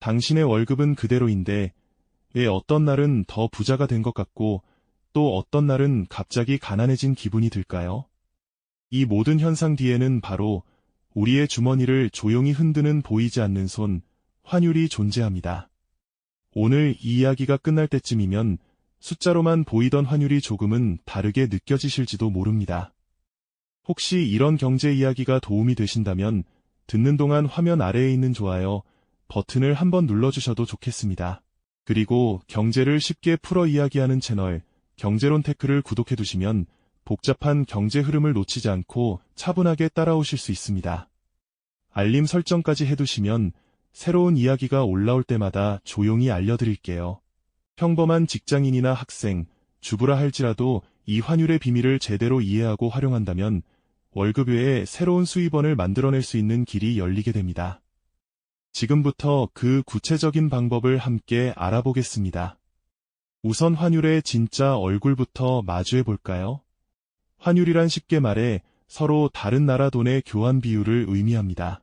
당신의 월급은 그대로인데 왜 어떤 날은 더 부자가 된 것 같고 또 어떤 날은 갑자기 가난해진 기분이 들까요? 이 모든 현상 뒤에는 바로 우리의 주머니를 조용히 흔드는 보이지 않는 손, 환율이 존재합니다. 오늘 이 이야기가 끝날 때쯤이면 숫자로만 보이던 환율이 조금은 다르게 느껴지실지도 모릅니다. 혹시 이런 경제 이야기가 도움이 되신다면 듣는 동안 화면 아래에 있는 좋아요 버튼을 한번 눌러주셔도 좋겠습니다. 그리고 경제를 쉽게 풀어 이야기하는 채널 경제론 테크를 구독해 두시면 복잡한 경제 흐름을 놓치지 않고 차분하게 따라오실 수 있습니다. 알림 설정까지 해두시면 새로운 이야기가 올라올 때마다 조용히 알려드릴게요. 평범한 직장인이나 학생, 주부라 할지라도 이 환율의 비밀을 제대로 이해하고 활용한다면 월급 외에 새로운 수입원을 만들어낼 수 있는 길이 열리게 됩니다. 지금부터 그 구체적인 방법을 함께 알아보겠습니다. 우선 환율의 진짜 얼굴부터 마주해 볼까요? 환율이란 쉽게 말해 서로 다른 나라 돈의 교환 비율을 의미합니다.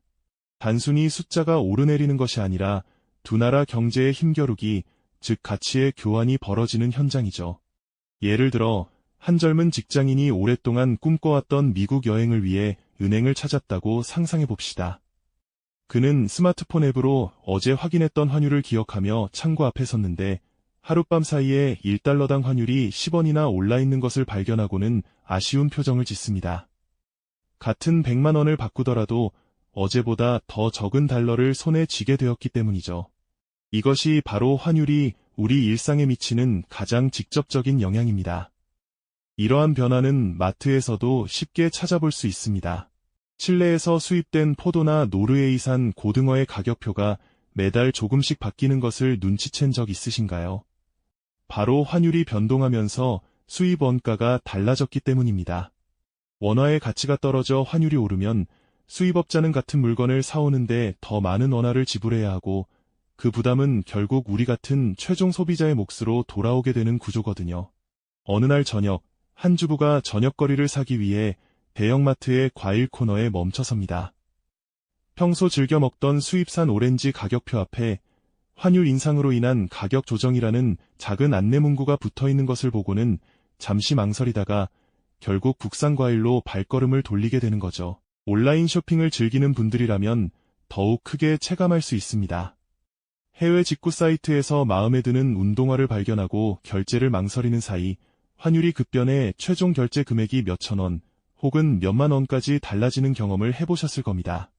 단순히 숫자가 오르내리는 것이 아니라 두 나라 경제의 힘겨루기, 즉 가치의 교환이 벌어지는 현장이죠. 예를 들어 한 젊은 직장인이 오랫동안 꿈꿔왔던 미국 여행을 위해 은행을 찾았다고 상상해 봅시다. 그는 스마트폰 앱으로 어제 확인했던 환율을 기억하며 창구 앞에 섰는데 하룻밤 사이에 1달러당 환율이 10원이나 올라 있는 것을 발견하고는 아쉬운 표정을 짓습니다. 같은 100만 원을 바꾸더라도 어제보다 더 적은 달러를 손에 쥐게 되었기 때문이죠. 이것이 바로 환율이 우리 일상에 미치는 가장 직접적인 영향입니다. 이러한 변화는 마트에서도 쉽게 찾아볼 수 있습니다. 칠레에서 수입된 포도나 노르웨이산 고등어의 가격표가 매달 조금씩 바뀌는 것을 눈치챈 적 있으신가요? 바로 환율이 변동하면서 수입 원가가 달라졌기 때문입니다. 원화의 가치가 떨어져 환율이 오르면 수입업자는 같은 물건을 사오는데 더 많은 원화를 지불해야 하고 그 부담은 결국 우리 같은 최종 소비자의 몫으로 돌아오게 되는 구조거든요. 어느 날 저녁, 한 주부가 저녁거리를 사기 위해 대형마트의 과일 코너에 멈춰섭니다. 평소 즐겨 먹던 수입산 오렌지 가격표 앞에 환율 인상으로 인한 가격 조정이라는 작은 안내 문구가 붙어 있는 것을 보고는 잠시 망설이다가 결국 국산 과일로 발걸음을 돌리게 되는 거죠. 온라인 쇼핑을 즐기는 분들이라면 더욱 크게 체감할 수 있습니다. 해외 직구 사이트에서 마음에 드는 운동화를 발견하고 결제를 망설이는 사이 환율이 급변해 최종 결제 금액이 몇천 원 혹은 몇만 원까지 달라지는 경험을 해보셨을 겁니다.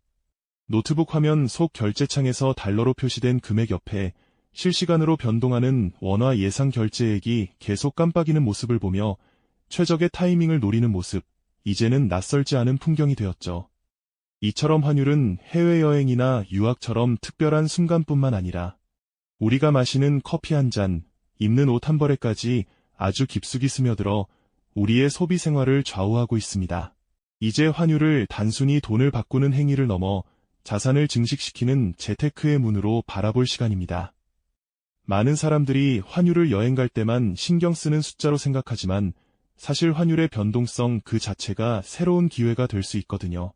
노트북 화면 속 결제창에서 달러로 표시된 금액 옆에 실시간으로 변동하는 원화 예상 결제액이 계속 깜빡이는 모습을 보며 최적의 타이밍을 노리는 모습, 이제는 낯설지 않은 풍경이 되었죠. 이처럼 환율은 해외여행이나 유학처럼 특별한 순간뿐만 아니라 우리가 마시는 커피 한 잔, 입는 옷 한 벌에까지 아주 깊숙이 스며들어 우리의 소비 생활을 좌우하고 있습니다. 이제 환율을 단순히 돈을 바꾸는 행위를 넘어 자산을 증식시키는 재테크의 문으로 바라볼 시간입니다. 많은 사람들이 환율을 여행 갈 때만 신경 쓰는 숫자로 생각하지만 사실 환율의 변동성 그 자체가 새로운 기회가 될 수 있거든요.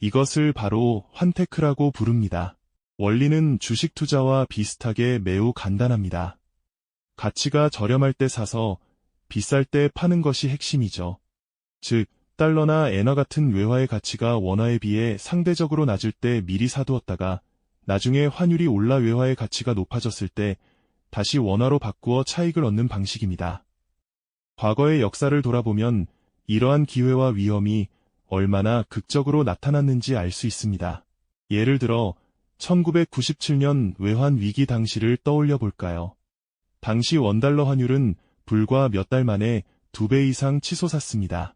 이것을 바로 환테크라고 부릅니다. 원리는 주식 투자와 비슷하게 매우 간단합니다. 가치가 저렴할 때 사서 비쌀 때 파는 것이 핵심이죠. 즉, 달러나 엔화 같은 외화의 가치가 원화에 비해 상대적으로 낮을 때 미리 사두었다가 나중에 환율이 올라 외화의 가치가 높아졌을 때 다시 원화로 바꾸어 차익을 얻는 방식입니다. 과거의 역사를 돌아보면 이러한 기회와 위험이 얼마나 극적으로 나타났는지 알 수 있습니다. 예를 들어 1997년 외환 위기 당시를 떠올려 볼까요? 당시 원달러 환율은 불과 몇 달 만에 두 배 이상 치솟았습니다.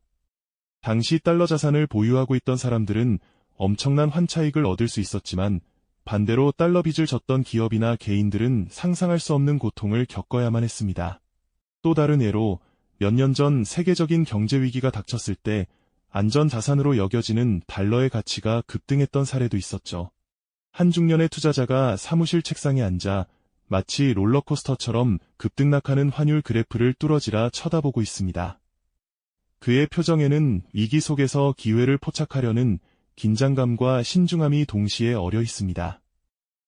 당시 달러 자산을 보유하고 있던 사람들은 엄청난 환차익을 얻을 수 있었지만 반대로 달러 빚을 졌던 기업이나 개인들은 상상할 수 없는 고통을 겪어야만 했습니다. 또 다른 예로 몇 년 전 세계적인 경제 위기가 닥쳤을 때 안전 자산으로 여겨지는 달러의 가치가 급등했던 사례도 있었죠. 한 중년의 투자자가 사무실 책상에 앉아 마치 롤러코스터처럼 급등락하는 환율 그래프를 뚫어지라 쳐다보고 있습니다. 그의 표정에는 위기 속에서 기회를 포착하려는 긴장감과 신중함이 동시에 어려 있습니다.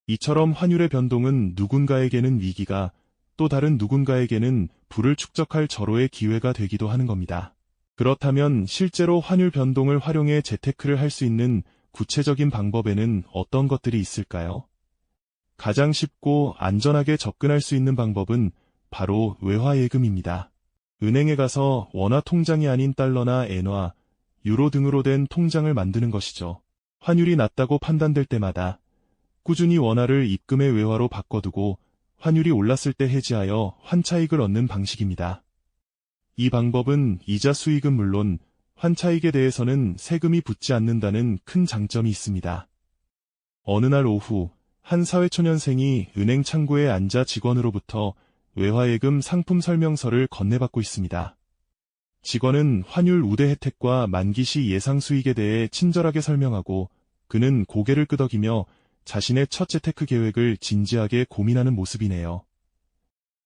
이처럼 환율의 변동은 누군가에게는 위기가 또 다른 누군가에게는 부를 축적할 절호의 기회가 되기도 하는 겁니다. 그렇다면 실제로 환율 변동을 활용해 재테크를 할 수 있는 구체적인 방법에는 어떤 것들이 있을까요? 가장 쉽고 안전하게 접근할 수 있는 방법은 바로 외화예금입니다. 은행에 가서 원화 통장이 아닌 달러나 엔화, 유로 등으로 된 통장을 만드는 것이죠. 환율이 낮다고 판단될 때마다 꾸준히 원화를 입금의 외화로 바꿔두고 환율이 올랐을 때 해지하여 환차익을 얻는 방식입니다. 이 방법은 이자 수익은 물론 환차익에 대해서는 세금이 붙지 않는다는 큰 장점이 있습니다. 어느 날 오후 한 사회초년생이 은행 창구에 앉아 직원으로부터 외화예금 상품 설명서를 건네받고 있습니다. 직원은 환율 우대 혜택과 만기 시 예상 수익에 대해 친절하게 설명하고 그는 고개를 끄덕이며 자신의 첫 재테크 계획을 진지하게 고민하는 모습이네요.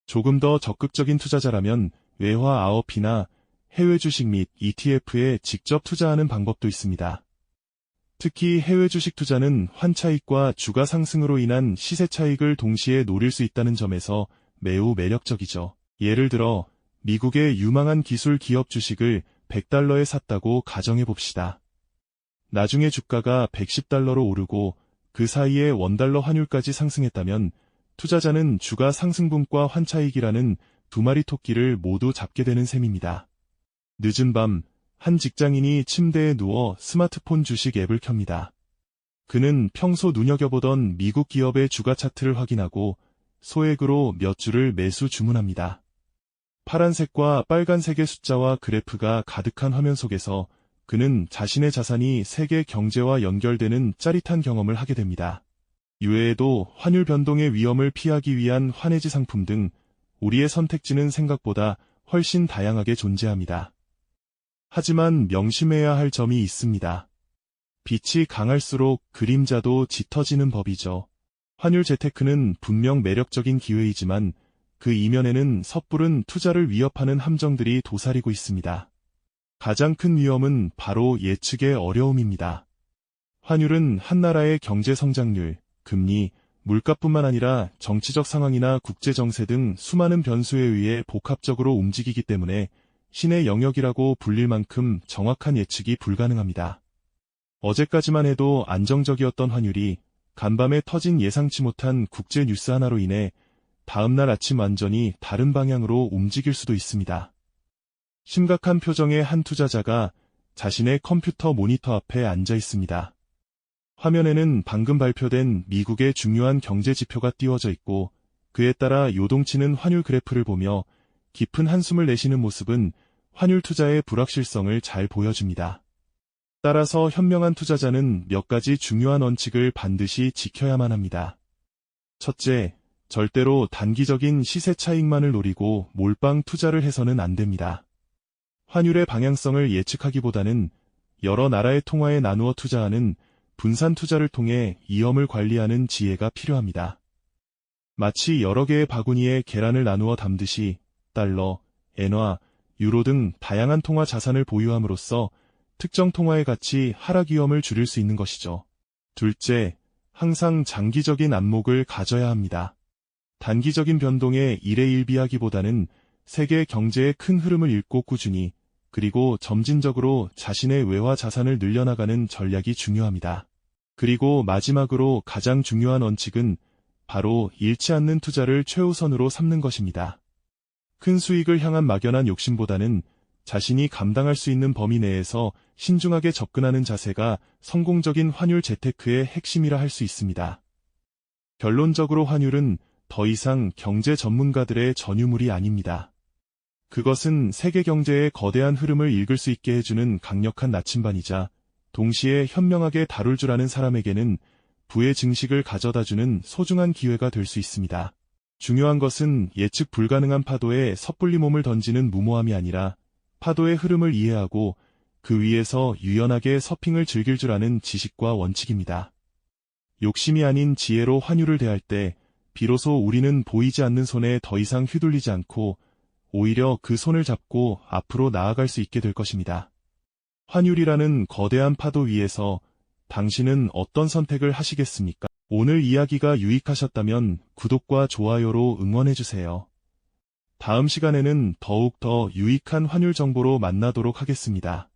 조금 더 적극적인 투자자라면 외화 아웃이나 해외 주식 및 ETF에 직접 투자하는 방법도 있습니다. 특히 해외 주식 투자는 환차익과 주가 상승으로 인한 시세 차익을 동시에 노릴 수 있다는 점에서 매우 매력적이죠. 예를 들어 미국의 유망한 기술 기업 주식을 100달러에 샀다고 가정해 봅시다. 나중에 주가가 110달러로 오르고 그 사이에 원달러 환율까지 상승했다면 투자자는 주가 상승분과 환차익이라는 두 마리 토끼를 모두 잡게 되는 셈입니다. 늦은 밤, 한 직장인이 침대에 누워 스마트폰 주식 앱을 켭니다. 그는 평소 눈여겨보던 미국 기업의 주가 차트를 확인하고 소액으로 몇 주를 매수 주문합니다. 파란색과 빨간색의 숫자와 그래프가 가득한 화면 속에서 그는 자신의 자산이 세계 경제와 연결되는 짜릿한 경험을 하게 됩니다. 이외에도 환율 변동의 위험을 피하기 위한 환해지 상품 등 우리의 선택지는 생각보다 훨씬 다양하게 존재합니다. 하지만 명심해야 할 점이 있습니다. 빛이 강할수록 그림자도 짙어지는 법이죠. 환율 재테크는 분명 매력적인 기회이지만 그 이면에는 섣부른 투자를 위협하는 함정들이 도사리고 있습니다. 가장 큰 위험은 바로 예측의 어려움입니다. 환율은 한 나라의 경제 성장률, 금리, 물가뿐만 아니라 정치적 상황이나 국제 정세 등 수많은 변수에 의해 복합적으로 움직이기 때문에 신의 영역이라고 불릴 만큼 정확한 예측이 불가능합니다. 어제까지만 해도 안정적이었던 환율이 간밤에 터진 예상치 못한 국제 뉴스 하나로 인해 다음날 아침 완전히 다른 방향으로 움직일 수도 있습니다. 심각한 표정의 한 투자자가 자신의 컴퓨터 모니터 앞에 앉아 있습니다. 화면에는 방금 발표된 미국의 중요한 경제 지표가 띄워져 있고 그에 따라 요동치는 환율 그래프를 보며 깊은 한숨을 내쉬는 모습은 환율 투자의 불확실성을 잘 보여줍니다. 따라서 현명한 투자자는 몇 가지 중요한 원칙을 반드시 지켜야만 합니다. 첫째, 절대로 단기적인 시세 차익만을 노리고 몰빵 투자를 해서는 안 됩니다. 환율의 방향성을 예측하기보다는 여러 나라의 통화에 나누어 투자하는 분산 투자를 통해 위험을 관리하는 지혜가 필요합니다. 마치 여러 개의 바구니에 계란을 나누어 담듯이 달러, 엔화, 유로 등 다양한 통화 자산을 보유함으로써 특정 통화의 가치 하락 위험을 줄일 수 있는 것이죠. 둘째, 항상 장기적인 안목을 가져야 합니다. 단기적인 변동에 일해일비하기보다는 세계 경제의 큰 흐름을 읽고 꾸준히 그리고 점진적으로 자신의 외화 자산을 늘려나가는 전략이 중요합니다. 그리고 마지막으로 가장 중요한 원칙은 바로 잃지 않는 투자를 최우선으로 삼는 것입니다. 큰 수익을 향한 막연한 욕심보다는 자신이 감당할 수 있는 범위 내에서 신중하게 접근하는 자세가 성공적인 환율 재테크의 핵심이라 할 수 있습니다. 결론적으로 환율은 더 이상 경제 전문가들의 전유물이 아닙니다. 그것은 세계 경제의 거대한 흐름을 읽을 수 있게 해주는 강력한 나침반이자 동시에 현명하게 다룰 줄 아는 사람에게는 부의 증식을 가져다주는 소중한 기회가 될 수 있습니다. 중요한 것은 예측 불가능한 파도에 섣불리 몸을 던지는 무모함이 아니라 파도의 흐름을 이해하고 그 위에서 유연하게 서핑을 즐길 줄 아는 지식과 원칙입니다. 욕심이 아닌 지혜로 환율을 대할 때 비로소 우리는 보이지 않는 손에 더 이상 휘둘리지 않고 오히려 그 손을 잡고 앞으로 나아갈 수 있게 될 것입니다. 환율이라는 거대한 파도 위에서 당신은 어떤 선택을 하시겠습니까? 오늘 이야기가 유익하셨다면 구독과 좋아요로 응원해주세요. 다음 시간에는 더욱 더 유익한 환율 정보로 만나도록 하겠습니다.